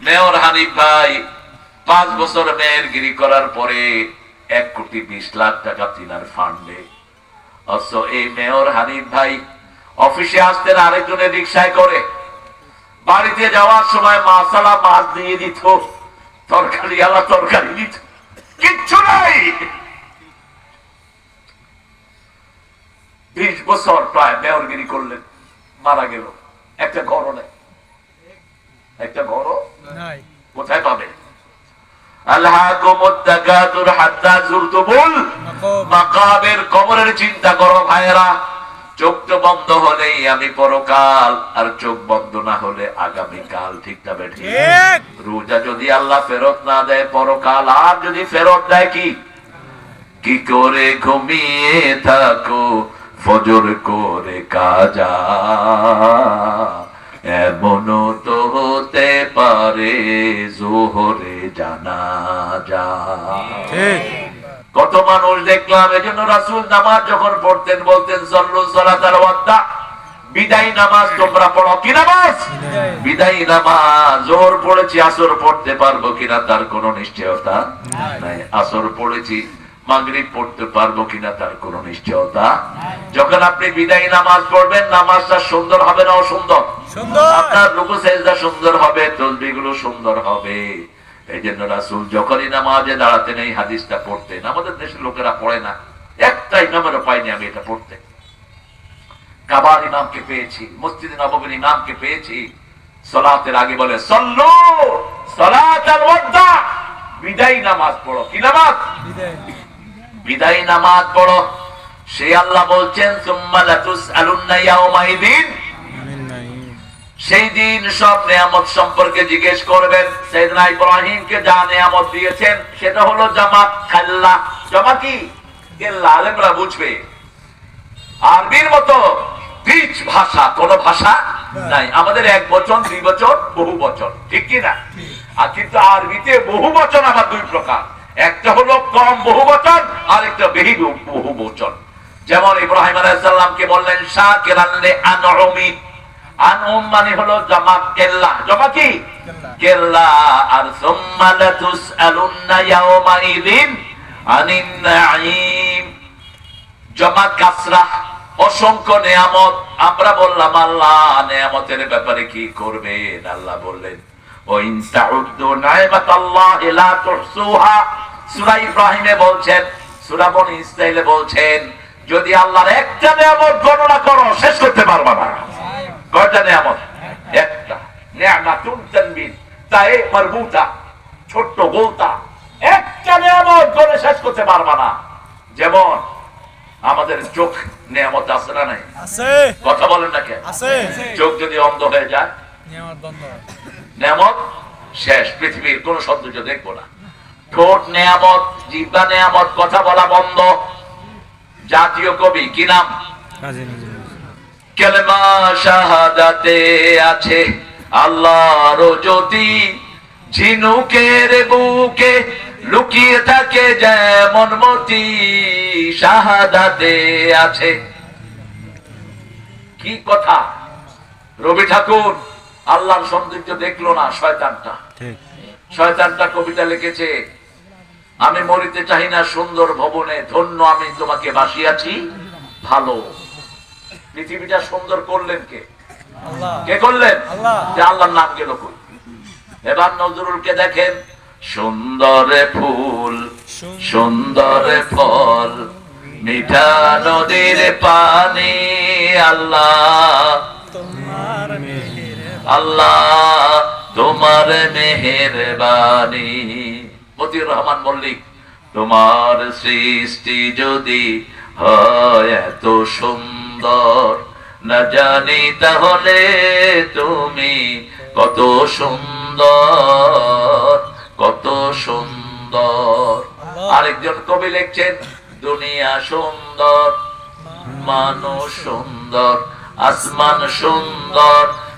Mayor Hanif ভাই, পাঁচ বছর মেয়ের গিরি করার পরে এক কোটি বিশ লাখ টাকা তিনার ফান্ডে। অথচ এই মেয়র হানিফ ভাই অফিসে আসতেন আরেকজনের রিক্সায় করে। বাড়িতে যাওয়ার সময় মাসালা মাছ দিয়ে দিত, তরকারি আলা তরকারি দিত। কিচ্ছু নাই! বিশ বছর প্রায় মেয়রগিরি করলেন, মারা গেল। একটা ঘরও নেই। একটা ঘরও কোথায় পাবে? কবরের চিন্তা করো ভাইয়েরা বন্ধ হলেই আমি পরকাল আর চোখ বন্ধ না হলে আগামী কাল ঠিক না বেঠি? রোজা যদি আল্লাহ ফেরত না দেয় পরকাল আর যদি ফেরত দেয় কি? কি করে ঘুমিয়ে থাকো ফজর করে কাজা এমনও হতে পারে জোহরে জানা যা। কত মানুষ দেখলাম এজন্য রাসূল নামাজ যখন পড়তেন বলতেন সল্লু সালাতাল ওয়াদ্দা। বিদায় নামাজ তোমরা পড়ো। কি নামাজ? বিদায়। নামাজ। জোর পড়েছি আসর পড়তে পারব কিনা তার কোনো নিশ্চয়তা নাই। আসর পড়েছি মাগরিব পড়তে পারব কিনা তার কোনো নিশ্চয়তা যখন আপনি বিদায় নামাজ পড়বেন নামাজটা সুন্দর হবে না অসুন্দর? আপনার রুকু সেজদা সুন্দর হবে তসবি গুলো সুন্দর হবে। এই জন্য রাসুল যখনই নামাজে দাঁড়াতেন এই হাদিসটা পড়তেন। আমাদের দেশের লোকেরা পড়ে না। একটা ইমামেরও পাইনি আমি এটা পড়তে। কাবার ইমামকে পেয়েছি মসজিদ নবমীর ইমামকে পেয়েছি। সলাতের আগে বলে সল্লু ওয়াদ্দা। বিদায় নামাজ পড়ো। কি নামাজ? বিদায় নামাজ পড়ো। সে আল্লাহ বলছেন সেই দিন সব নিয়ামত সম্পর্কে জিজ্ঞেস করবেন। সেদিনা ইব্রাহিমকে যা নিয়ামত দিয়েছেন সেটা হলো জামাত খাল্লা। জমা কি? আলেমরা বুঝবে। আরবির মতো বীজ ভাষা কোন ভাষা নাই। আমাদের এক বচন দুই বচন বহু বচন ঠিক কি না? আর কিন্তু আরবিতে বহু বচন আবার দুই প্রকার। একটা হলো কম বহু বচন আর একটা বেহি বহু বচন যেমন ইব্রাহিম আলাইসাল্লামকে বললেন শাহ কেরানলে আনরমি আনম মানে হলো জামা কেল্লা। জমা কি? কেল্লা। আর সুম্মা লাতুসআলুন্না ইয়াওমাইদিন আনিন নাঈম। জমা কাসরা অসংখ্য নেয়ামত। আমরা বললাম আল্লাহ নেয়ামতের ব্যাপারে কি করবেন? আল্লাহ বললেন লা তুহসুহা। সূরা ইব্রাহিমে বলছেন সূরা বনি ইসরাইলে বলছেন যদি আল্লাহর একটা নিয়ামত গণনা করো শেষ করতে পারবা না। কয়টা নিয়ামত? একটা। নিয়ামাতুন তানবিন তাই মারবুতা ছোট্ট গোলতা। একটা নিয়ামত গণে শেষ করতে পারবা না। যেমন আমাদের চোখ নিয়ামত আছে না নাই? আছে। কথা বলেন না কেন? আছে। চোখ যদি অন্ধ হয়ে যায়? নিয়ামত শেষ। পৃথিবীর কোন সৌন্দর্য দেখব না। ঠোঁট নিয়ামত জিব্বা নিয়ামত কথা বলা বন্ধ। জাতীয় কবি কি নাম? কেলমা শাহাদাতে আছে আল্লাহর জ্যোতি। ঝিনুকের বুকে লুকিয়ে থাকে যেমন মতি। শাহাদাতে আছে। কি কথা? রবি ঠাকুর আল্লাহর সৌন্দর্য দেখল না শয়তানটা? শয়তানটা কবিতা লিখেছে আমি মরিতে চাই না সুন্দর ভবনে ধন্য আমি তোমাকে বাসিয়াছি। ভালো। পৃথিবীটা সুন্দর করলেন কে? কে করলেন? যে আল্লাহর নাম গেল কই? এবার নজরুলকে দেখেন। সুন্দর ফুল সুন্দর। ফল মিঠা নদীর পানি আল্লাহ। আল্লাহ তোমার মেহের মেহেরবানি। মতিউর রহমান মল্লিক তোমার সৃষ্টি যদি হয় এত সুন্দর না জানি তাহলে তুমি কত সুন্দর কত সুন্দর। আরেকজন কবি লিখছেন দুনিয়া সুন্দর মানুষ সুন্দর আসমান সুন্দর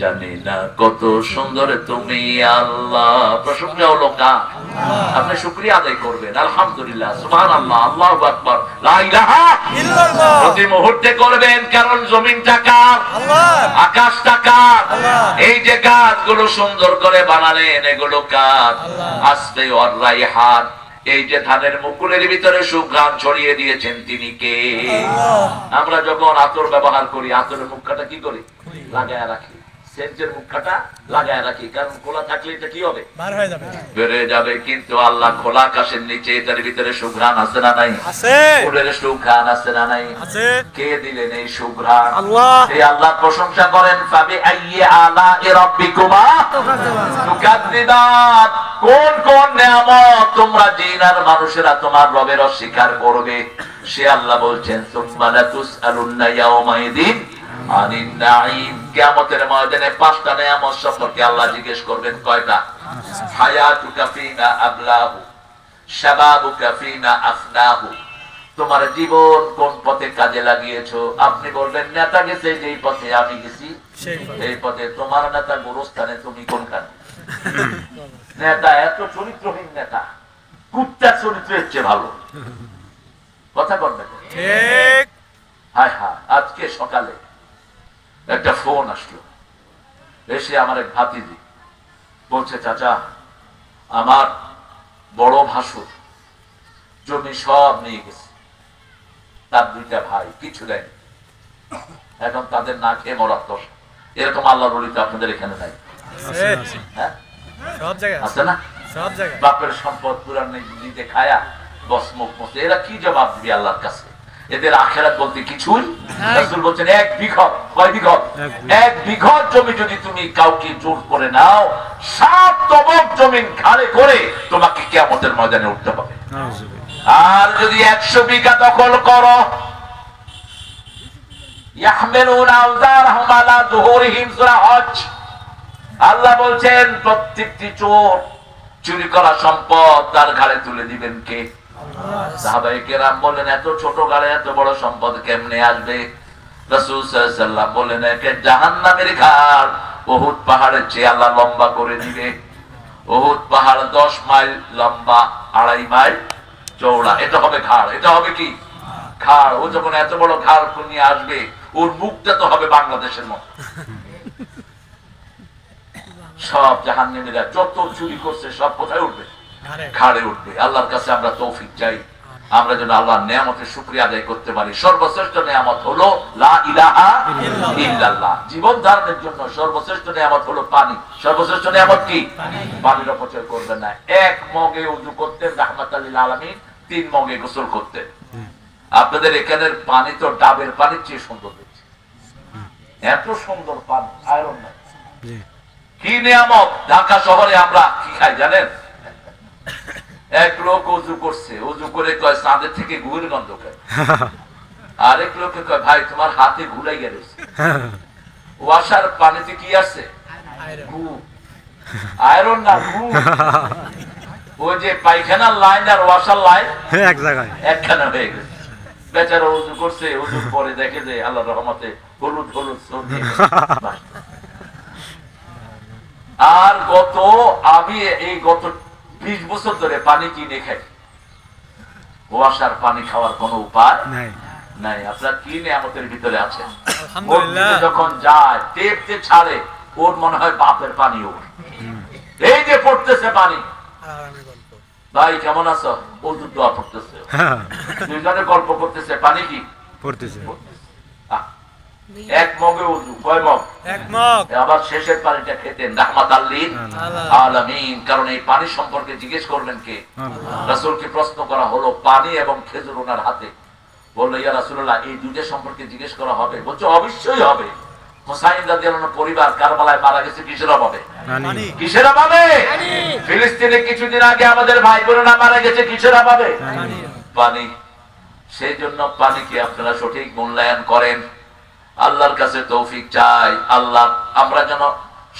জানি না কত সুন্দর তুমি আল্লাহ। প্রশংসা হলো কার আপনি শুক্রিয়া আদায় করবেন। আলহামদুলিল্লাহ সুবহান আল্লাহ আল্লাহ আকবার প্রতি মুহূর্তে করবেন কারণ জমিনটা কার? আল্লাহ। আকাশটা কার? আল্লাহ। এই যে গাছগুলো সুন্দর করে বানালেন এগুলো আল্লাহ। আস্তে রাইহান এই যে ধানের মুকুলের ভিতরে সুঘ্রাণ ছড়িয়ে দিয়েছেন তিনি কে? আমরা যখন আতর ব্যবহার করি আতরের মুখটা কি করি। লাগায় রাখি। সেন্টের মুখটা লাগায় রাখি কারণ খোলা থাকলে এটা কি হবে? হয়ে বেড়ে যাবে কিন্তু আল্লাহ খোলা আকাশের নিচে এটার ভিতরে সুঘ্রাণ আছে না নাই? আছে। ফুলের সুঘ্রাণ আছে না নাই? আছে। কে দিলেন এই সুঘ্রাণ? আল্লাহ। এই আল্লাহ প্রশংসা করেন ফাবি আইয়ে আলা এ রব্বিকুমা? কোন কোন নিয়ামত তোমরা জিন আর মানুষেরা তোমার রবের অস্বীকার করবে? সে আল্লাহ বলছেন সুম্মা লা তুসআলুন্না ইয়াউমাইদিন আনিন নাঈম কিয়ামতের ময়দানে পাঁচটা নিয়ামত সম্পর্কে আল্লাহ জিজ্ঞেস করবেন কয়টা? হায়াতুকা আবলাহু শাবাবুকা আফনাহু। তোমার জীবন কোন পথে কাজে লাগিয়েছো? আপনি বলবেন নেতা গেছে যেই পথে আমি গেছি সেই পথে। তোমার নেতা গোরস্থানে তুমি কোনখানে? নেতা এত চরিত্রহীন নেতা কুত্তার চরিত্রের চেয়ে ভালো। কথা বলবেন? ঠিক। হায় হায় আজকে সকালে একটা ফোন আসলো। এসে আমার এক ভাতিজি বলছে চাচা আমার বড় ভাসুর জমি সব নিয়ে গেছে। তার দুইটা ভাই কিছু দেয়নি। এখন তাদের না খেয়ে মরার দশ। এরকম আল্লাহ রলিতে আপনাদের এখানে নাই। আছে হ্যাঁ? না? বাপের সম্পদ পুরান নিজে খায়া বস মুখ এরা কি জবাব দিবে আল্লাহর কাছে? এদের আখেরাত বলতে কিছুই নাই। রাসূল বলছেন এক বিঘত কয় বিঘত এক বিঘত। জমি যদি তুমি কাউকে জোর করে নাও সাত তবক জমিন ঘাড়ে করে তোমাকে কিয়ামতের ময়দানে উঠতে হবে। আর যদি একশো বিঘা দখল করো ইয়াহমিলুনা আওজারহুম আলা যুহুরিহিম সূরা হজ। আল্লাহ বলছেন প্রত্যেকটি চোর চুরি করা সম্পদ তার ঘাড়ে তুলে দিবেন কে? সাহাবাই কেরাম এত ছোট এত বড় সম্পদ কেমনে আসবে? একে পাহাড়ের চেয়ে আল্লাহ লম্বা করে দিবে। উহুদ পাহাড় 10 মাইল লম্বা, আড়াই মাইল চওড়া। এটা হবে এটা হবে কি? ঘাড়। ও যখন এত বড় ঘাড় নিয়ে আসবে, ওর মুখটা তো হবে বাংলাদেশের মতো। সব জাহান্নামীরা যত চুরি করছে, সব কোথায় উঠবে? ঘাড়ে। ঘাড়ে উঠবে। আল্লাহর কাছে আমরা তৌফিক চাই। আমরা যেন আল্লাহর নিয়ামতের শুকরিয়া আদায় করতে পারি। সর্বশ্রেষ্ঠ নিয়ামত হলো লা ইলাহা ইল্লাল্লাহ। জীবন ধারণের জন্য সর্বশ্রেষ্ঠ নিয়ামত হলো পানি। সর্বশ্রেষ্ঠ নিয়ামত কি? পানির অপচয় করবেন না। এক মগে উজু করতেন রাহমাত আল্লিল আলামিন তিন মগে গোসল করতেন আপনাদের এখানের পানি তো ডাবের পানির চেয়ে সুন্দর দেখছি এত সুন্দর পানি আয়রন নাই কি নিয়ামত? ঢাকা শহরে আমরা কি খাই জানেন? এক লোক উজু করছে উজু করে কয় চাঁদের থেকে গুড় গন্ধ খায়। আরেক লোকে কয় ভাই তোমার হাতে ঘুলাই গেছে ওয়াসার পানিতে কি আছে? আয়রন। গু আয়রন না গু ওই যে পায়খানার লাইন আর ওয়াসার লাইন? এক জায়গায়। একখানা হয়ে গেছে। বেচারা উজু করছে উজুর পরে দেখে যে আল্লাহ রহমতে হলুদ হলুদ সবজি আর গত আমি এই গত বিশ বছর ধরে পানি কিনে খাই কুয়াশার পানি খাওয়ার কোন উপায়? নাই। নাই। আপনার কিনে আমাদের ভিতরে মসজিদে যখন যায় টেপতে ছাড়ে ওর মনে হয় বাপের পানি ওর। এই যে পড়তেছে পানি। আর আমি গল্প। ভাই কেমন আছো? ওষুধ দোয়া পড়তেছে। দুইজনে গল্প করতেছে। পানি কি? পড়তেছে। এক মগে উজু কয় মগ? এক মগ। আবার শেষের পানিটা খেতেন রাহমাত আল্লিন। আলামিন কারণ এই পানি সম্পর্কে জিজ্ঞেস করলেন কে? রাসূলকে প্রশ্ন করা হলো পানি এবং খেজুর ওনার হাতে। বলল ইয়া রাসূলুল্লাহ এই সম্পর্কে জিজ্ঞেস করা হবে। বলছে অবশ্যই হবে। হোসাইন রাদিয়াল্লাহু পরিবার কারবালায় মারা গেছে কিসের অভাবে? কিসের অভাবে? ফিলিস্তিনে কিছুদিন আগে আমাদের ভাই বোনেরা মারা গেছে কিসের অভাবে? পানি পানি। সেই জন্য পানিকে আপনারা সঠিক মূল্যায়ন করেন। আল্লাহর কাছে তৌফিক চাই। আল্লাহ আমরা যেন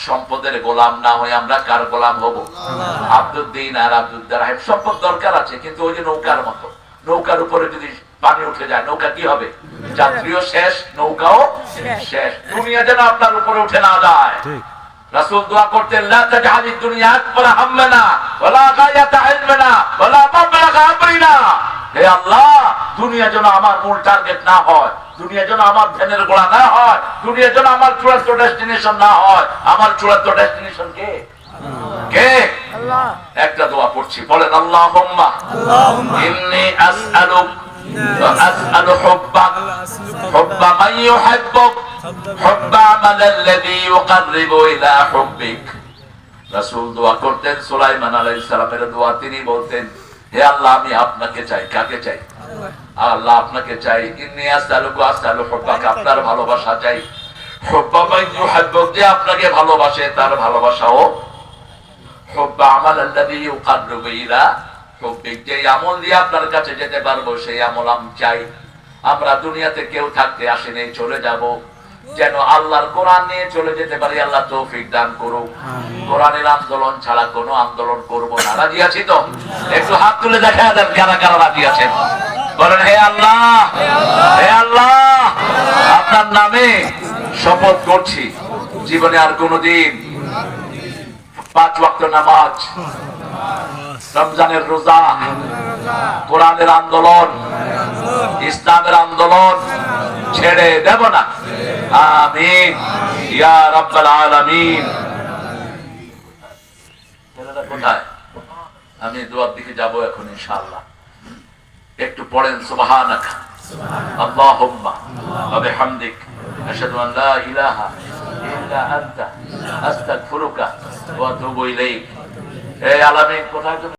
সম্পদের গোলাম না হয়ে আমরা কার গোলাম হব? আব্দুদ্দিন আর আব্দুদ্দার সম্পদ দরকার আছে কিন্তু ওই যে নৌকার মতো। নৌকার উপরে যদি পানি উঠে যায় নৌকা কি হবে? যাত্রীও শেষ নৌকাও শেষ। দুনিয়া যেন আপনার উপরে উঠে না যায়। রাসূল দোয়া করতেন লা তাজআলি দুনিয়া আকবার হাম্মানা ওয়ালা গায়াতা ইলমিনা ওয়ালা মাবলাগা আমরিনা। হে আল্লাহ দুনিয়া যেন আমার মূল টার্গেট না হয় দুনিয়া যেন আমার ধ্যানের গোড়া না হয় দুনিয়া যেন আমার চূড়ান্ত ডেস্টিনেশন না হয় আমার চূড়ান্ত ডেস্টিনেশন কে কে একটা দোয়া পড়ছি বলেন আল্লাহুম্মা ইন্নী আসআলুক ওয়া আসআলু হুব্বাক حب من يحبك حب عمل الذي يقرب الى حبك রাসূল দোয়া করতেন সুলাইমান আলাইহিস সালামের দোয়া তিনি বলতেন হে আল্লাহ আমি আপনাকে চাই। কাকে চাই? আল্লাহ। আপনাকে চাই। আপনার ভালোবাসা চাই। হুব্বা মান ইউহিব্বুক যে আপনাকে ভালোবাসে তার ভালোবাসাও। হুব্বা আমাল আল্লাযী ইউকাররিবু ইলা হুব্বিক যে আমল দিয়ে আপনার কাছে যেতে পারব সেই আমল আমি চাই। আমরা দুনিয়াতে কেউ থাকতে আসেনি চলে যাব। যেন আল্লাহর কোরআন নিয়ে চলে যেতে পারি আল্লাহ তৌফিক দান করুক। কোরআনের আন্দোলন ছাড়া কোনো আন্দোলন করব না। রাজি আছি তো? একটু হাত তুলে দেখা দেন কারা কারা রাজি আছেন। বলেন হে আল্লাহ হে আল্লাহ আপনার নামে শপথ করছি। জীবনে আর কোনোদিন পাঁচ ওয়াক্ত নামাজ রমজানের রোজা কোরআনের আন্দোলন ইসলামের আন্দোলন ছেড়ে দেব না। আমিন। ইয়া আলামিন। কোথায়? আমি দোয়ার দিকে যাব এখন, ইনশাআল্লাহ। একটু পড়েন, সুবহানাকা। আল্লাহুম্মা ওয়া বিহামদিক আশহাদু আন লা ইলাহা ইল্লা আনতা। আস্তাগফিরুকা ওয়া আতুবু ইলাইক। আলামিন, কোথায়